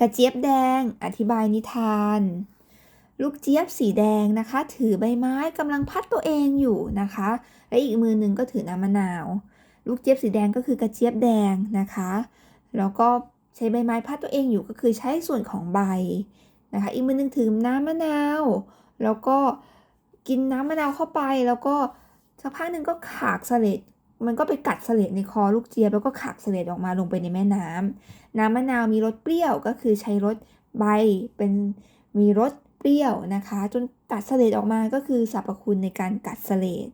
กระเจี๊ยบแดง อธิบายนิทาน ลูกเจี๊ยบสีแดงนะคะ ถือใบไม้กำลังพัดตัวเองอยู่นะคะ และอีกมือหนึ่งก็ถือน้ำมะนาว ลูกเจี๊ยบสีแดงก็คือกระเจี๊ยบแดงนะคะ แล้วก็ใช้ใบไม้พัดตัวเองอยู่ก็คือใช้ส่วนของใบนะคะ อีกมือหนึ่งถือน้ำมะนาว แล้วก็กินน้ำมะนาวเข้าไปแล้วก็สักพักหนึ่งก็ขากเสลด มันก็ไปกัดเสลดในคอลูกเจี๊ยบแล้วก็ขากเสลดออกมาลงไปในแม่น้ำน้ำมะนาวมีรสเปรี้ยวก็คือใช้รสใบเป็นมีรสเปรี้ยวนะคะ จนกัดเสลดออกมาก็คือสรรพคุณในการกัดเสลด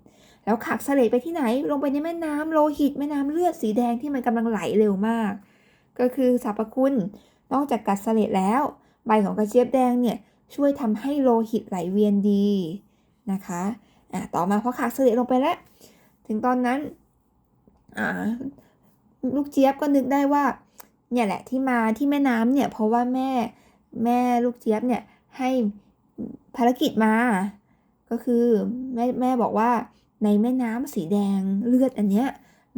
แล้วขากเสลดไปที่ไหน ลงไปในแม่น้ำโลหิตแม่น้ำเลือดสีแดงที่มันกำลังไหลเร็วมาก ก็คือสรรพคุณนอกจากกัดเสลดแล้ว ใบของกระเจี๊ยบแดงเนี่ยช่วยทำให้โลหิตไหลเวียนดีนะคะอะต่อมาพอขากเสลดลงไปแล้ว ถึงตอนนั้น ลูกเจี๊ยบก็นึกได้ว่า เนี่ยแหละที่มาที่แม่น้ำเนี่ย เพราะว่าแม่แม่ลูกเจี๊ยบเนี่ยให้ภารกิจมา ก็คือแม่แม่บอกว่าในแม่น้ำสีแดงเลือดอันเนี้ย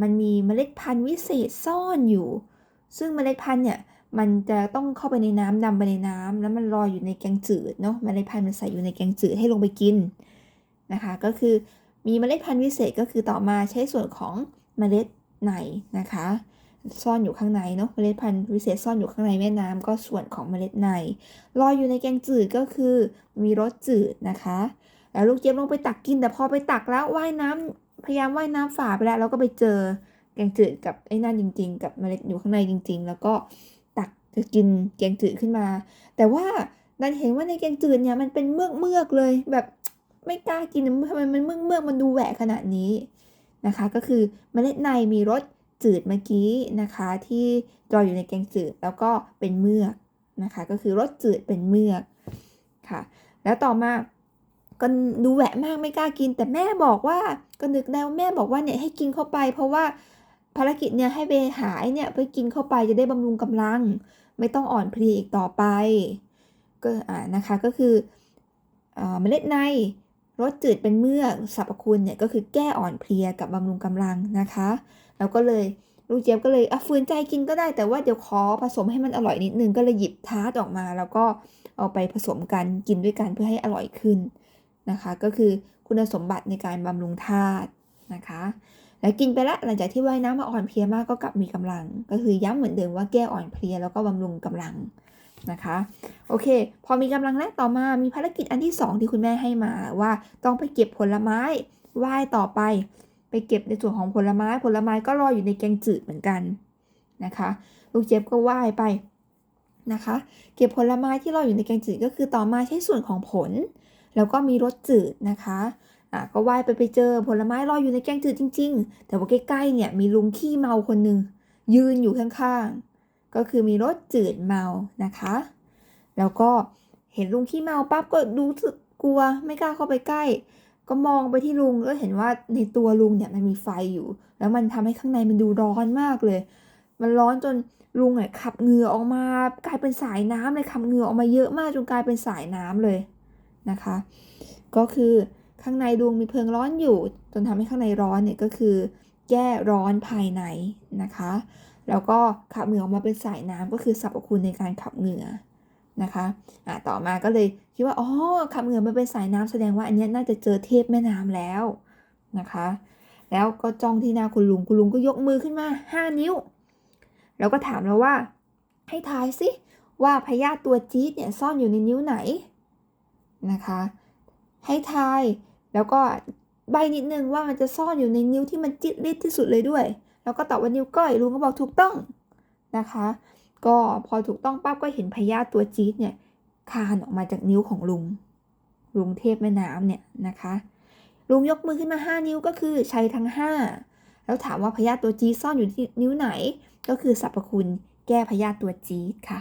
มันมีเมล็ดพันธุ์วิเศษซ่อนอยู่ ซึ่งเมล็ดพันธุ์เนี่ยมันจะต้องเข้าไปในน้ำดำไปในน้ำแล้วมันลอยอยู่ในแกงจืดเนาะเมล็ดพันธุ์มันใส่อยู่ในแกงจืดให้ลงไปกินนะคะ ก็คือ มีเมล็ดพันธุ์วิเศษก็คือต่อมาใช้ส่วนของเมล็ดในนะคะ ซ่อนอยู่ข้างในเนาะเมล็ดพันธุ์วิเศษซ่อนอยู่ข้างในแม่น้ำก็ส่วนของเมล็ดในลอยอยู่ในแกงจืดก็คือ มีรสจืดนะคะ แล้วลูกเจี๊ยบลงไปตักกิน แต่พอไปตักแล้วว่ายน้ำพยายามว่ายน้ำฝ่าไปแล้วแล้วก็ไปเจอแกงจืดกับไอ้นั่นจริง ๆ กับเมล็ดอยู่ข้างในจริง ๆ แล้วก็ตักจะกินแกงจืดขึ้นมา แต่ว่าดันเห็นว่าในแกงจืดเนี่ยมันเป็นเมือกเมือกๆเลยแบบ ไม่กล้ากินทำไมมันเมือกเมือกมันดูแหวกขนาดนี้นะคะ ก็คือเมล็ดในมีรสจืดเมื่อกี้นะคะ ที่ลอยอยู่ในแกงจืดแล้วก็เป็นเมือกนะคะ ก็คือรสจืดเป็นเมือกค่ะ แล้วต่อมาก็ดูแหวะมากไม่กล้ากิน แต่แม่บอกว่าก็นึกได้ว่าแม่บอกว่าเนี่ยให้กินเข้าไป เพราะว่าภารกิจเนี่ยให้ไปหาไอ้เนี่ยไปกินเข้าไปจะได้บำรุงกำลัง ไม่ต้องอ่อนเพลียอีกต่อไปก็อ่านะคะก็คืออเมล็ดใน รสจืดเป็นเมือกสรรพคุณเนี่ยก็คือแก้อ่อนเพลียกับบำรุงกำลังนะคะแล้วก็เลยลูกเจี๊ยบก็เลยอะฝืนใจกินก็ได้แต่ว่าเดี๋ยวขอผสมให้มันอร่อยนิดนึงก็เลยหยิบทาร์ตออกมา แล้วก็เอาไปผสมกันกินด้วยกันเพื่อให้อร่อยขึ้นนะคะ ก็คือคุณสมบัติในการบำรุงธาตุนะคะ แล้วกินไปละหลังจากที่ว่ายน้ำมาอ่อนเพลียมากก็กลับมีกำลัง ก็คือย้ำเหมือนเดิมว่าแก้อ่อนเพลียแล้วก็บำรุงกำลัง นะคะ โอเค พอมีกำลังแล้วต่อมา มีภารกิจอันที่สองที่คุณแม่ให้มาว่าต้องไปเก็บผลไม้ว่ายต่อไป ไปเก็บในส่วนของผลไม้ ผลไม้ก็รออยู่ในแกงจืดเหมือนกันนะคะ ลูกเจี๊ยบก็ว่ายไปนะคะ เก็บผลไม้ที่รออยู่ในแกงจืดก็คือต่อมาใช้ส่วนของผล แล้วก็มีรสจืดนะคะอะก็ว่ายไปไปเจอผลไม้ลอยอยู่ในแกงจืดจริง ๆ แต่ว่าใกล้ๆเนี่ยมีลุงขี้เมาคนหนึ่งยืนอยู่ข้างๆ ก็คือมีรสจืดเมานะคะ แล้วก็เห็นลุงขี้เมาปั๊บก็รู้สึกกลัวไม่กล้าเข้าไปใกล้ ก็มองไปที่ลุงก็เห็นว่าในตัวลุงเนี่ยมันมีไฟอยู่ แล้วมันทำให้ข้างในมันดูร้อนมากเลย มันร้อนจนลุงเนี่ยขับเหงื่อออกมากลายเป็นสายน้ำเลยขับเหงื่อออกมาเยอะมากจนกลายเป็นสายน้ำเลยนะคะ ก็คือข้างในดวงมีเพลิงร้อนอยู่ จนทำให้ข้างในร้อนเนี่ยก็คือแก้ร้อนภายในนะคะ แล้วก็ขับเหงื่อออกมาเป็นสายน้ำก็คือสรรพคุณในการขับเหงื่อนะคะอะต่อมาก็เลยคิดว่า อ๋อ ขับเหงื่อมาเป็นสายน้ำแสดงว่าอันนี้น่าจะเจอเทพแม่น้ำแล้วนะคะ แล้วก็จ้องที่หน้าคุณลุง คุณลุงก็ยกมือขึ้นมา 5 นิ้ว แล้วก็ถามเราว่า ให้ทายสิว่าพยาตัวจี๊ดเนี่ยซ่อนอยู่ในนิ้วไหนนะคะ ให้ทาย แล้วก็ใบนิดนึงว่ามันจะซ่อนอยู่ในนิ้วที่มันจิตลิดที่สุดเลยด้วย แล้วก็ตอบว่านิ้วก้อยลุงก็บอกถูกต้องนะคะ ก็พอถูกต้องปั๊บก็เห็นพญาตัวจี๊ดเนี่ยคานออกมาจากนิ้วของลุง ลุงเทพแม่น้ำเนี่ยนะคะ ลุงยกมือขึ้นมา 5 นิ้วก็คือใช้ทั้ง 5 แล้วถามว่าพญาตัวจี๊ดซ่อนอยู่ที่นิ้วไหน ก็คือสรรพคุณแก้พญาตัวจี๊ดค่ะ